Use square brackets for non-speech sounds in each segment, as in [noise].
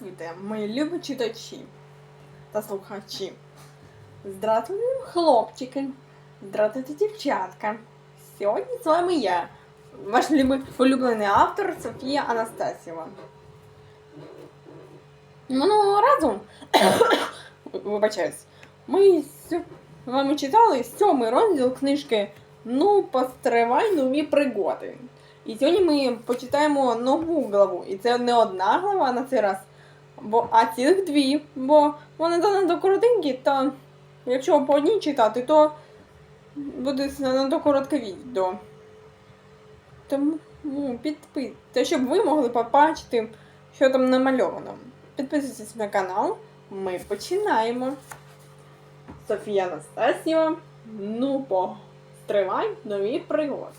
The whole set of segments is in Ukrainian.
Здравствуйте, мої любі читачі та слухачі. Здравствуйте, хлопчики. Здравствуйте, дівчатка. Сьогодні з вами я, ваш любий улюблений автор Софія Анастасєва. Минулого разу, [coughs] вибачаюсь, ми з вами читали сьомий розділ книжки Ну, постривай нові пригоди. І сьогодні ми почитаємо нову главу. І це не одна глава на цей раз, бо, а цілих дві. Бо вони занадто коротенькі, та якщо по одній читати, то буде занадто коротке відео. Тому підписуйтесь, щоб ви могли побачити, що там намальовано. Підписуйтесь на канал. Ми починаємо. Софія Анастасіва. Ну, постривай нові пригоди.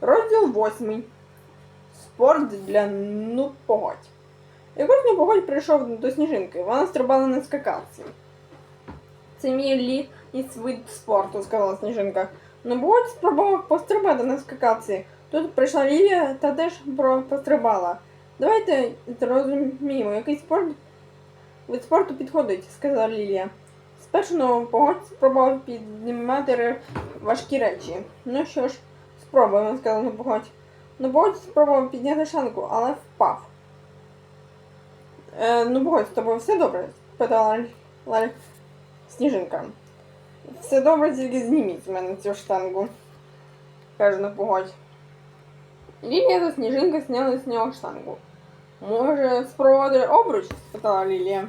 Розділ 8. Спорт для ну погодь. Якось ну погодь прийшов до сніжинки. Вона стрибала на скакалці. Це мій ліс вид спорту, сказала сніжинка. Ну погодь спробував пострибати на скакалці. Тут прийшла Лілія та теж пострибала. Давайте зрозуміємо, який спорт від спорту підходить, сказала Лілія. Спершу ну, погодь спробував піднімати важкі речі. Ну що ж, Спробуємо, сказав ну погодь. Ну погодь спробував підняти шанку, але впав. Е, ну погодь, з тобою все добре? спитала Ларі Сніжинка. Все добре, тільки зніміть з мене цю штангу. каже ну погодь. Лілія та Сніжинка зняли з нього штангу. Може, спробувати обруч? спитала Лілія.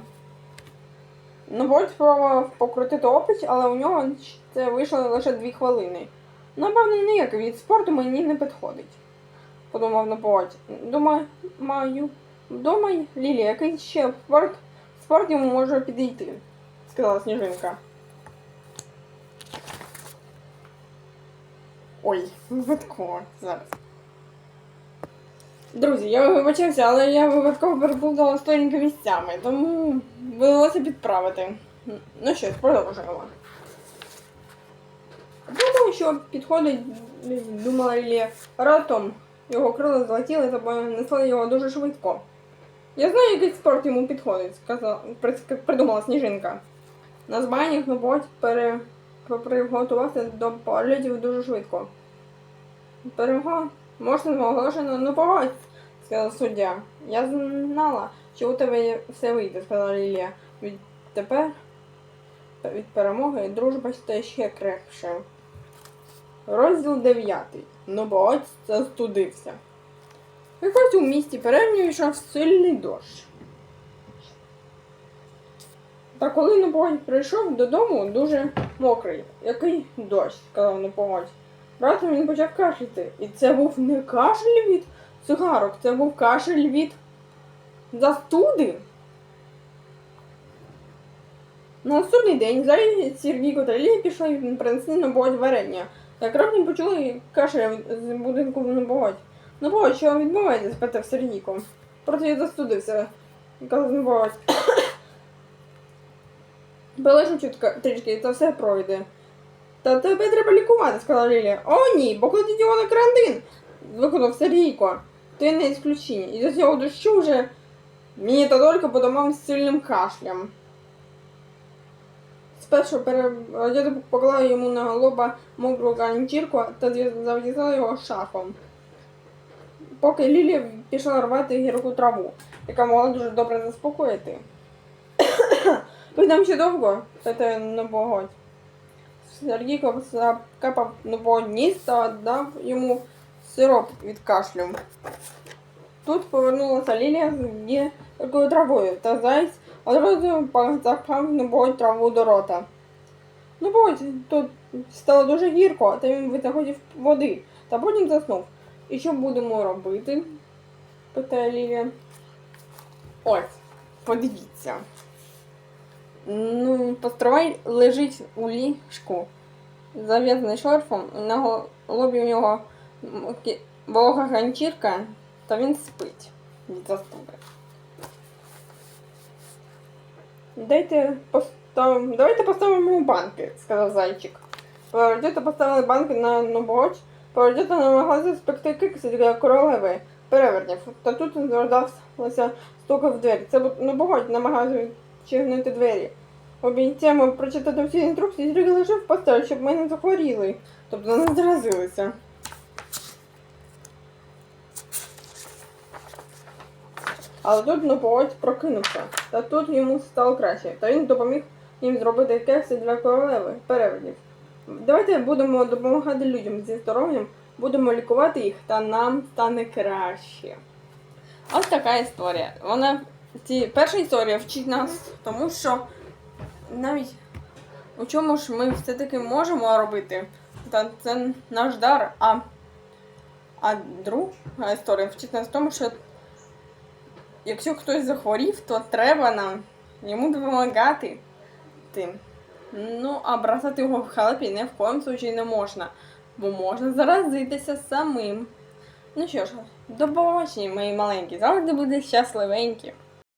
Ну, погодь спробував покрутити обруч, але у нього це вийшло лише дві хвилини. Напевно, ніякий від спорту мені не підходить, подумав на Наповать. Думаю, маю. Думай, Лілі, який ще спорт, спорт йому може підійти, сказала Сніжинка. Ой, випадково зараз. Друзі, я вибачався, але я випадково переплутала сторінки місцями, тому довелося підправити. Ну що, продовжуємо. Думаю, що підходить, думала Лілія, раптом його крила злетіли та понесли його дуже швидко. Я знаю, який спорт йому підходить, сказала, придумала сніжинка. На змаганнях Нобот пере, приготувався до польотів дуже швидко. Перемога можна оголошено, ну погодь, сказала суддя. Я знала, що у тебе все вийде, сказала Лілія. Відтепер від перемоги дружба стає ще крепше. Розділ 9. Ну бо ось застудився. Якось у місті передньо йшов сильний дощ. Та коли Непогодь прийшов додому дуже мокрий. Який дощ, сказав Непогодь. Раптом він почав кашляти. І це був не кашель від цигарок, це був кашель від застуди. На наступний день та Лілія пішли і принесли на варення. Як раптом почули кашель з будинку на боготь. Ну боготь, що вам відбувається? спитав Сергійко. Просто я застудився, казав на боготь. Полежу чутка трішки, це все пройде. Та тебе треба лікувати, сказала Лілія. О, ні, покладіть його на карантин, виконав Сергійко. Ти не ісключення. І до цього дощу вже мені та тільки по домам з сильним кашлем. Спершу переводити поклала йому на лоба мокру ганчірку та зав'язала його шарфом. Поки Лілія пішла рвати гірку траву, яка могла дуже добре заспокоїти. [coughs] Ви там ще довго? Питає набоготь. Сергійко закапав ніс та дав йому сироп від кашлю. Тут повернулася Лілія з гіркою травою, та зайць одразу запхав набоготь траву до рота. Ну будь, тут стало дуже гірко, та він захотів води, та потім заснув. І що будемо робити? питає Лілія. Ось, подивіться. Ну, постривай лежить у ліжку, зав'язаний шарфом, на голові у нього волога ганчірка, та він спить від застуди. Дайте поставимо. Давайте поставимо банки, сказав зайчик. Пародіта поставили банки на нобоч. Пародіта намагалася спекти кекси для королеви. перевертнів. Та тут згадався стук в двері. Це ну намагався відчинити двері. Обіцяємо прочитати всі інструкції, тільки лише в постель, щоб ми не захворіли. Тобто не заразилися. Але тут ну, прокинувся. Та тут йому стало краще. Та він допоміг їм зробити кекси для королеви переводів. Давайте будемо допомагати людям зі здоров'ям, будемо лікувати їх, та нам стане краще. Ось така історія. Вона ці перша історія вчить нас, тому що навіть у чому ж ми все-таки можемо робити, та це наш дар. А, а друга історія вчить нас в тому, що якщо хтось захворів, то треба нам йому допомагати тим. Ну, а бросати його в халепі ні в коєму случаї не можна, бо можна заразитися самим. Ну що ж, до побачення, мої маленькі, завжди буде щасливенькі.